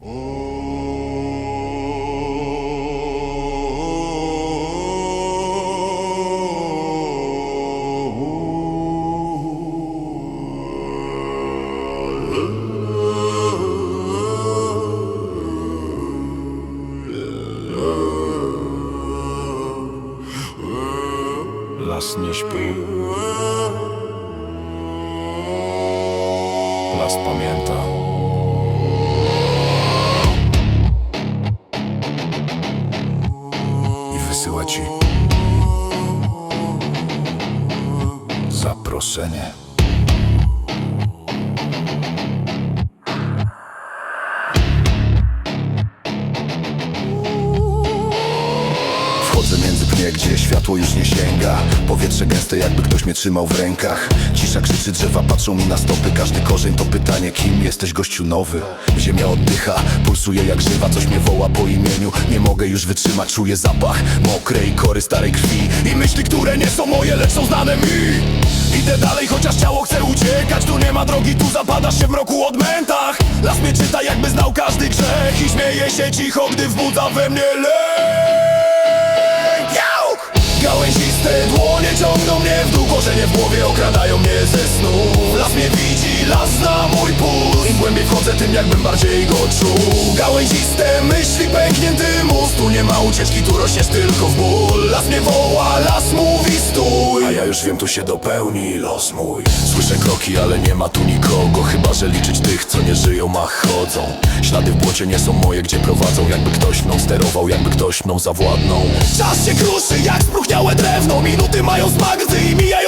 Las nie śpi. Las pamięta. Wysyła ci zaproszenie. Gdzie światło już nie sięga. Powietrze gęste, jakby ktoś mnie trzymał w rękach. Cisza krzyczy, drzewa patrzą mi na stopy. Każdy korzeń to pytanie, kim jesteś gościu nowy? Ziemia oddycha, pulsuje jak żywa Coś mnie woła po imieniu, nie mogę już wytrzymać Czuję zapach mokrej kory starej krwi. I myśli, które nie są moje, lecz są znane mi. Idę dalej, chociaż ciało chce uciekać. Tu nie ma drogi, tu zapadasz się w mroku odmętach Las mnie czyta, jakby znał każdy grzech. I śmieje się cicho, gdy wzbudza we mnie lęk mnie w głowie okradają mnie ze snu. Las mnie widzi, las zna mój puls Im głębiej wchodzę, tym jakbym bardziej go czuł. Gałęziste myśli, pęknięty mózg. Tu nie ma ucieczki, tu rośniesz tylko w ból. Las mnie woła, las mówi stój. A ja już wiem, tu się dopełni los mój. Słyszę kroki, ale nie ma tu nikogo. Chyba, że liczyć tych, co nie żyją, a chodzą. Ślady w błocie nie są moje, gdzie prowadzą. Jakby ktoś mną sterował, jakby ktoś mną zawładnął. Czas się kruszy jak spróchniałe drewno. Minuty mają smak, gdy i mijają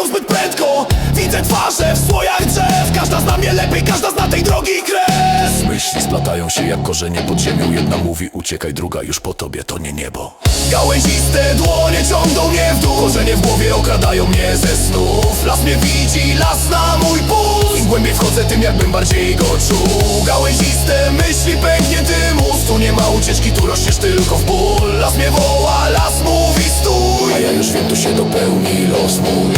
Widzę twarze w słojach drzew. Każda zna mnie lepiej, każda zna tej drogi kres. Myśli splatają się jak korzenie pod ziemią. Jedna mówi uciekaj, druga już po tobie to nie niebo. Gałęziste dłonie ciągną mnie w dół. Korzenie w głowie okradają mnie ze snów. Las mnie widzi, las zna mój puls Im głębiej wchodzę, tym jakbym bardziej go czuł. Gałęziste myśli, pęknięty mózg. Tu nie ma ucieczki, tu rośniesz tylko w ból. Las mnie woła, las mówi stój. A ja już wiem, tu się dopełni los mój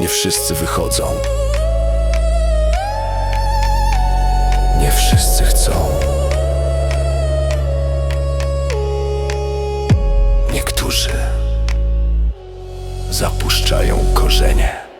Nie wszyscy wychodzą. Nie wszyscy chcą. Niektórzy zapuszczają korzenie.